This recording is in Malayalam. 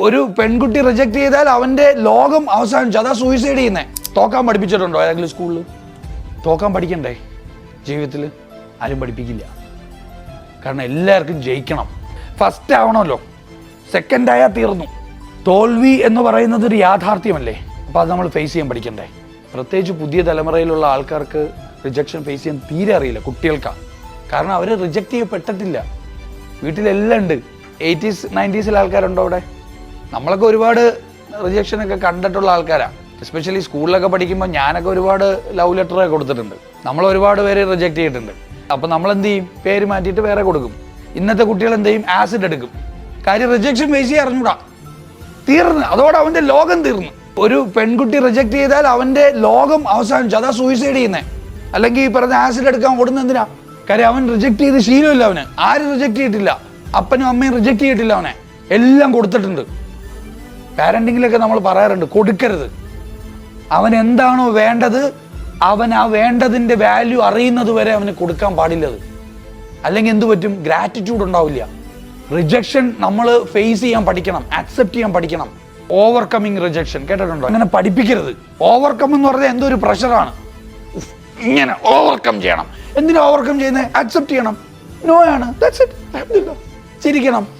ഒരു പെൺകുട്ടി റിജക്ട് ചെയ്താൽ അവന്റെ ലോകം അവസാനിച്ചു. അതാ സൂയിസൈഡ് ചെയ്യുന്നേ. തോക്കാൻ പഠിപ്പിച്ചിട്ടുണ്ടോ ഏതെങ്കിലും സ്കൂളിൽ തോക്കാൻ പഠിക്കണ്ടേ? ജീവിതത്തിൽ ആരും പഠിപ്പിക്കില്ല. കാരണം എല്ലാവർക്കും ജയിക്കണം. ഫസ്റ്റ് ആവണമല്ലോ. സെക്കൻഡ് ആയാൽ തീർന്നു. തോൽവി എന്ന് പറയുന്നത് ഒരു യാഥാർത്ഥ്യമല്ലേ? അപ്പോൾ അത് നമ്മൾ ഫേസ് ചെയ്യാൻ പഠിക്കണ്ടേ? പ്രത്യേകിച്ച് പുതിയ തലമുറയിലുള്ള ആൾക്കാർക്ക് റിജക്ഷൻ ഫേസ് ചെയ്യാൻ തീരെ അറിയില്ല കുട്ടികൾക്കാണ് കാരണം അവർ റിജക്റ്റ് ചെയ്യപ്പെട്ടിട്ടില്ല. വീട്ടിലെല്ലാം ഉണ്ട്. എയ്റ്റീസ് നയന്റീസിലെ ആൾക്കാരുണ്ടോ അവിടെ? നമ്മളൊക്കെ ഒരുപാട് റിജക്ഷൻ ഒക്കെ കണ്ടിട്ടുള്ള ആൾക്കാരാണ് എസ്പെഷ്യലി സ്കൂളിലൊക്കെ പഠിക്കുമ്പോൾ ഞാനൊക്കെ ഒരുപാട് ലവ് ലെറ്ററൊക്കെ കൊടുത്തിട്ടുണ്ട്. നമ്മൾ ഒരുപാട് പേര് റിജക്റ്റ് ചെയ്തിട്ടുണ്ട്. അപ്പോൾ നമ്മൾ എന്ത് ചെയ്യും? പേര് മാറ്റിയിട്ട് വേറെ കൊടുക്കും. ഇന്നത്തെ കുട്ടികൾ എന്ത് ചെയ്യും? ആസിഡ് എടുക്കും. കാര്യം റിജക്ഷൻ ഫേസ് ചെയ്യാൻ അറിഞ്ഞൂടാ. തീർന്ന്. അതോടെ അവന്റെ ലോകം തീർന്നു. ഒരു പെൺകുട്ടി റിജക്റ്റ് ചെയ്താൽ അവന്റെ ലോകം അവസാനിച്ചു. അതാ സൂയിസൈഡ് ചെയ്യുന്നേ. അല്ലെങ്കിൽ ഈ പറഞ്ഞ ആസിഡ് എടുക്കാൻ ഓടുന്ന എന്തിനാ? കാര്യം അവൻ റിജക്റ്റ് ചെയ്ത് ശീലമില്ല അവന്. ആരും റിജക്റ്റ് ചെയ്തിട്ടില്ല. അപ്പനും അമ്മയും റിജക്റ്റ് ചെയ്തിട്ടില്ല അവനെ. എല്ലാം കൊടുത്തിട്ടുണ്ട്. പാരന്റിങ്ങിലൊക്കെ നമ്മൾ പറയാറുണ്ട് കൊടുക്കരുത്. അവൻ എന്താണോ വേണ്ടത് അവൻ ആ വേണ്ടതിന്റെ വാല്യൂ അറിയുന്നത് വരെ അവന് കൊടുക്കാൻ പാടില്ലത് അല്ലെങ്കിൽ എന്തു പറ്റും? ഗ്രാറ്റിറ്റ്യൂഡ് ഉണ്ടാവില്ല. റിജക്ഷൻ നമ്മൾ ഫേസ് ചെയ്യാൻ പഠിക്കണം ആക്സെപ്റ്റ് ചെയ്യാൻ പഠിക്കണം. ഓവർകമ്മിങ് റിജക്ഷൻ കേട്ടിട്ടുണ്ടോ? അങ്ങനെ പഠിപ്പിക്കരുത്. ഓവർകം എന്ന് പറഞ്ഞാൽ എന്തോ ഒരു പ്രഷറാണ് ഇങ്ങനെ ഓവർകം ചെയ്യണം. എന്തിനാ ഓവർകം ചെയ്യുന്നത്? ആക്സെപ്റ്റ് ചെയ്യണം. നോ ആണ്. ചിരിക്കണം.